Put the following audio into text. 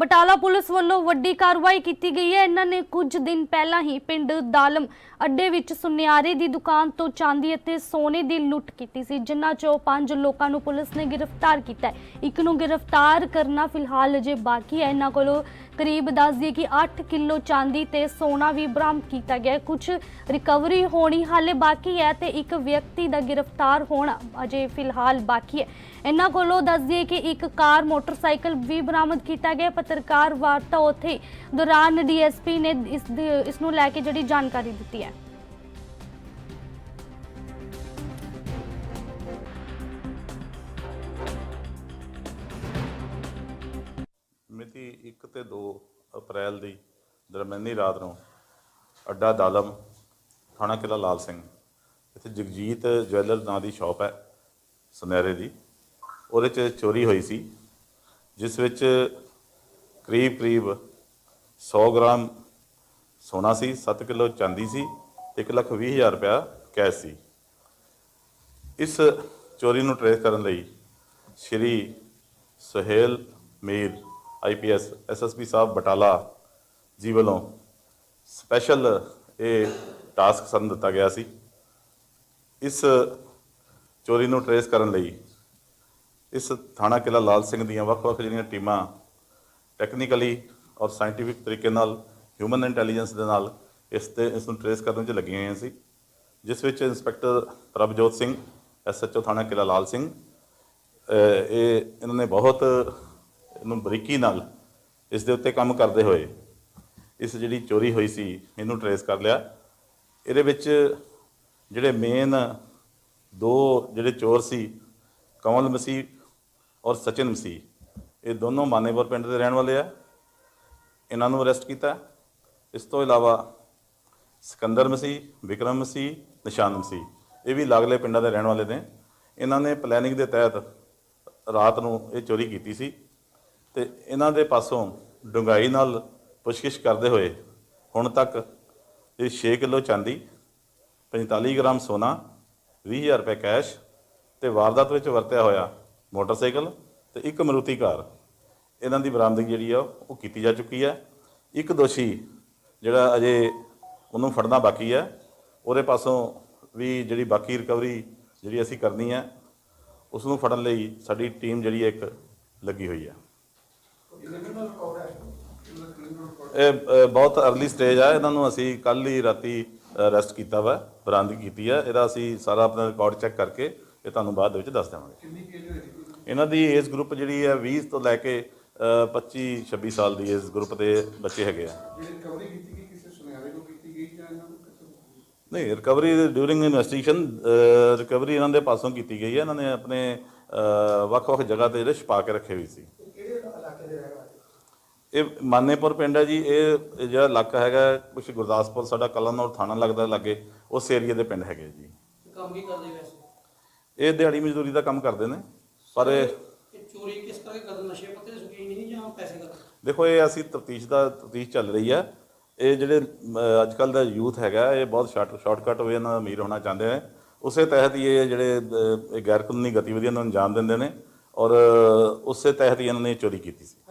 Batala police ਵੱਲੋਂ ਵੱਡੀ ਕਾਰਵਾਈ ਕੀਤੀ ਗਈ ਹੈ। ਇਹਨਾਂ ਨੇ ਕੁਝ ਦਿਨ ਪਹਿਲਾਂ ਹੀ ਪਿੰਡ ਦਾਲਮ ਅੱਡੇ ਵਿੱਚ ਸੁਨਿਆਰੇ ਦੀ ਦੁਕਾਨ ਤੋਂ ਚਾਂਦੀ ਅਤੇ ਸੋਨੇ ਦੀ ਲੁੱਟ ਕੀਤੀ ਸੀ, ਜਿਨ੍ਹਾਂ ਚੋਂ ਪੰਜ ਲੋਕਾਂ ਨੂੰ ਪੁਲਿਸ ਨੇ ਗ੍ਰਿਫਤਾਰ ਕੀਤਾ ਹੈ। ਇੱਕ ਨੂੰ ਗ੍ਰਿਫਤਾਰ ਕਰਨਾ ਫਿਲਹਾਲ ਅਜੇ ਬਾਕੀ ਹੈ। ਇਹਨਾਂ ਕੋਲੋਂ ਕਰੀਬ ਦੱਸ ਦਈਏ ਕਿ 8 ਕਿਲੋ ਚਾਂਦੀ ਤੇ ਸੋਨਾ ਵੀ ਬਰਾਮਦ ਕੀਤਾ ਗਿਆ ਹੈ। ਕੁਝ ਰਿਕਵਰੀ ਹੋਣੀ ਹਾਲੇ ਬਾਕੀ ਹੈ ਤੇ ਇੱਕ ਵਿਅਕਤੀ ਦਾ ਗ੍ਰਿਫਤਾਰ ਹੋਣਾ ਅਜੇ ਫਿਲਹਾਲ ਬਾਕੀ ਹੈ। ਇਹਨਾਂ ਕੋਲੋਂ ਦੱਸ ਦਈਏ ਕਿ ਇੱਕ ਕਾਰ ਮੋਟਰਸਾਈਕਲ ਵੀ ਬਰਾਮਦ ਕੀਤਾ ਗਿਆ ਪੱਤਰਕਾਰ ਵਾਰਤਾ ਉੱਥੇ ਦੌਰਾਨ ਡੀਐਸਪੀ ਨੇ ਇਸ ਦੇ- ਇਸ ਨੂੰ ਲੈ ਕੇ ਜਿਹੜੀ ਜਾਣਕਾਰੀ ਦਿੱਤੀ ਹੈ। ਮਿਤੀ 1 ਤੇ 2 ਅਪ੍ਰੈਲ ਦੀ ਦਰਮਿਆਨੀ ਰਾਤ ਨੂੰ ਅੱਡਾ ਦਾਲਮ, ਥਾਣਾ ਕਿਲਾ ਲਾਲ ਸਿੰਘ। ਇੱਥੇ ਜਗਜੀਤ ਜਵੈਲਰ ਨਾਂ ਦੀ ਸ਼ਾਪ ਹੈ, ਸੁਨਹਿਰੇ ਦੀ। ਉਹਦੇ 'ਚ ਚੋਰੀ ਹੋਈ ਸੀ, ਜਿਸ ਵਿੱਚ ਕਰੀਬ ਕਰੀਬ 100 ਗ੍ਰਾਮ ਸੋਨਾ ਸੀ 7 ਕਿਲੋ ਚਾਂਦੀ ਸੀ ਤੇ 1 ਲੱਖ 20 ਹਜ਼ਾਰ ਰੁਪਇਆ ਕੈਸ਼ ਸੀ। ਇਸ ਚੋਰੀ ਨੂੰ ਟਰੇਸ ਕਰਨ ਲਈ ਸ਼੍ਰੀ ਸੁਹੇਲ ਮੀਰ ਆਈਪੀਐਸ ਐਸਐਸਪੀ ਸਾਹਿਬ ਬਟਾਲਾ ਜੀ ਵੱਲੋਂ ਸਪੈਸ਼ਲ ਇਹ ਟਾਸਕ ਸਾਨੂੰ ਦਿੱਤਾ ਗਿਆ ਸੀ। ਇਸ ਚੋਰੀ ਨੂੰ ਟਰੇਸ ਕਰਨ ਲਈ ਇਸ ਥਾਣਾ ਕਿਲਾ ਲਾਲ ਸਿੰਘ ਦੀਆਂ ਵੱਖ-ਵੱਖ ਜਿਹੜੀਆਂ ਟੀਮਾਂ ਟੈਕਨੀਕਲੀ ਔਰ ਸਾਇੰਟੀਫਿਕ ਤਰੀਕੇ ਨਾਲ ਹਿਊਮਨ ਇੰਟੈਲੀਜੈਂਸ ਦੇ ਨਾਲ ਇਸ ਤੇ, ਇਸ ਨੂੰ ਟਰੇਸ ਕਰਨ 'ਚ ਲੱਗੀਆਂ ਹੋਈਆਂ ਸੀ, ਜਿਸ ਵਿੱਚ ਇੰਸਪੈਕਟਰ ਪ੍ਰਭਜੋਤ ਸਿੰਘ ਐਸਐਚਓ ਥਾਣਾ ਕਿਲਾ ਲਾਲ ਸਿੰਘ ਇਹ, ਇਹਨਾਂ ਨੇ ਬਹੁਤ ਇਹਨੂੰ ਬਰੀਕੀ ਨਾਲ ਇਸ ਦੇ ਉੱਤੇ ਕੰਮ ਕਰਦੇ ਹੋਏ ਇਸ ਜਿਹੜੀ ਚੋਰੀ ਹੋਈ ਸੀ ਇਹਨੂੰ ਟਰੇਸ ਕਰ ਲਿਆ। ਇਹਦੇ ਵਿੱਚ ਜਿਹੜੇ ਮੇਨ ਦੋ ਜਿਹੜੇ ਚੋਰ ਸੀ, ਕਮਲ ਮਸੀਹ ਔਰ ਸਚਿਨ ਮਸੀਹ, ਇਹ ਦੋਨੋਂ ਮਾਨੇਪੁਰ ਪਿੰਡ ਦੇ ਰਹਿਣ ਵਾਲੇ ਆ। ਇਹਨਾਂ ਨੂੰ ਅਰੈਸਟ ਕੀਤਾ। ਇਸ ਤੋਂ ਇਲਾਵਾ ਸਿਕੰਦਰ ਮਸੀਹ, ਵਿਕਰਮ ਮਸੀਹ, ਨਿਸ਼ਾਨ ਮਸੀਹ, ਇਹ ਵੀ ਲਾਗਲੇ ਪਿੰਡਾਂ ਦੇ ਰਹਿਣ ਵਾਲੇ ਨੇ। ਇਹਨਾਂ ਨੇ ਪਲੈਨਿੰਗ ਦੇ ਤਹਿਤ ਰਾਤ ਨੂੰ ਇਹ ਚੋਰੀ ਕੀਤੀ ਸੀ। ਤੇ ਇਹਨਾਂ ਦੇ ਪਾਸੋਂ ਡੁੰਗਾਈ ਨਾਲ ਪੁੱਛਗਿੱਛ ਕਰਦੇ ਹੋਏ ਹੁਣ ਤੱਕ ਇਹ 6 ਕਿਲੋ ਚਾਂਦੀ 45 ਗ੍ਰਾਮ ਸੋਨਾ 20000 ਰੁਪਏ ਕੈਸ਼ ਤੇ ਵਾਰਦਾਤ ਵਿੱਚ ਵਰਤਿਆ ਹੋਇਆ ਮੋਟਰਸਾਈਕਲ ਤੇ ਇੱਕ ਮਰੂਤੀ ਕਾਰ। ਇਹਨਾਂ ਦੀ ਬਰਾਮਦਗੀ ਜਿਹੜੀ ਆ, ਉਹ ਕੀਤੀ ਜਾ ਚੁੱਕੀ ਹੈ। ਇੱਕ ਦੋਸ਼ੀ ਜਿਹੜਾ ਅਜੇ ਉਹਨੂੰ ਫੜਨਾ ਬਾਕੀ ਹੈ। ਉਹਦੇ ਪਾਸੋਂ ਵੀ ਜਿਹੜੀ ਬਾਕੀ ਰਿਕਵਰੀ ਜਿਹੜੀ ਅਸੀਂ ਕਰਨੀ ਹੈ, ਉਸ ਨੂੰ ਫੜਨ ਲਈ ਸਾਡੀ ਟੀਮ ਜਿਹੜੀ ਹੈ ਇੱਕ ਲੱਗੀ ਹੋਈ ਹੈ। ਇਹ ਬਹੁਤ ਅਰਲੀ ਸਟੇਜ ਆ ਇਹਨਾਂ ਨੂੰ ਅਸੀਂ ਕੱਲ ਹੀ ਰਾਤੀ ਅਰੈਸਟ ਕੀਤਾ ਵਾ ਬਰਾਮਦਗੀ ਕੀਤੀ ਹੈ ਇਹਦਾ ਅਸੀਂ ਸਾਰਾ ਆਪਣਾ ਰਿਕਾਰਡ ਚੈੱਕ ਕਰਕੇ ਇਹ ਤੁਹਾਨੂੰ ਬਾਅਦ ਦੇ ਵਿੱਚ ਦੱਸ ਦੇਵਾਂਗੇ। ਇਹਨਾਂ ਦੀ ਏਜ ਗਰੁੱਪ ਜਿਹੜੀ ਹੈ 20 ਤੋਂ ਲੈ ਕੇ ਅ, 25 26 ਸਾਲ ਦੀ ਏਜ ਗਰੁੱਪ ਦੇ ਬੱਚੇ ਹੈਗੇ ਆ। ਨਹੀਂ ਰਿਕਵਰੀ ਡਿਊਰਿੰਗ ਇਨਵੈਸਟੀਗੇਸ਼ਨ ਰਿਕਵਰੀ ਇਹਨਾਂ ਦੇ ਪਾਸੋਂ ਕੀਤੀ ਗਈ ਹੈ ਇਹਨਾਂ ਨੇ ਆਪਣੇ ਵੱਖ-ਵੱਖ ਜਗ੍ਹਾ ਤੇ ਜਿਹੜੇ ਛੁਪਾ ਕੇ ਰੱਖੇ ਹੋਏ ਸੀ ਕਿਹੜੇ ਇਲਾਕੇ ਦੇ ਰਹਿਣ ਵਾਲੇ ਇਹ ਮਾਨੇਪੁਰ ਪਿੰਡ ਹੈ ਜੀ ਇਹ ਜਿਹੜਾ ਇਲਾਕਾ ਹੈਗਾ ਕੁਝ ਗੁਰਦਾਸਪੁਰ ਸਾਡਾ ਕਲਨੌਰ ਥਾਣਾ ਲੱਗਦਾ ਲਾਗੇ ਉਸ ਏਰੀਆ ਦੇ ਪਿੰਡ ਹੈਗੇ ਜੀ। ਕੰਮ ਕੀ ਕਰਦੇ ਵੈਸੇ? ਇਹ ਦਿਹਾੜੀ ਮਜ਼ਦੂਰੀ ਦਾ ਕੰਮ ਕਰਦੇ ਨੇ ਪਰ ਚੋਰੀ ਕਿਸ ਕਰਕੇ ਕਰਦੇ? ਨਸ਼ੇ ਪੱਤੇ ਦੇ ਸ਼ੌਕੀਨ ਨਹੀਂ ਜਾਂ ਪੈਸੇ ਕਰਕੇ ਦੇਖੋ ਇਹ ਅਸੀਂ ਤਫਤੀਸ਼ ਦਾ ਤਫਤੀਸ਼ ਚੱਲ ਰਹੀ ਹੈ। ਇਹ ਜਿਹੜੇ ਅੱਜ ਕੱਲ ਦਾ ਯੂਥ ਹੈਗਾ ਇਹ ਬਹੁਤ ਸ਼ਾਰਟ ਸ਼ਾਰਟਕਟ ਵੇ ਨਾਲ ਅਮੀਰ ਹੋਣਾ ਚਾਹੁੰਦੇ ਨੇ। ਉਸੇ ਤਹਿਤ ਹੀ ਇਹ ਜਿਹੜੇ ਗੈਰ ਕਾਨੂੰਨੀ ਗਤੀਵਿਧੀਆਂ ਨੂੰ ਅੰਜਾਮ ਦਿੰਦੇ ਨੇ ਔਰ ਉਸੇ ਤਹਿਤ ਹੀ ਇਹਨਾਂ ਨੇ ਚੋਰੀ ਕੀਤੀ ਸੀ।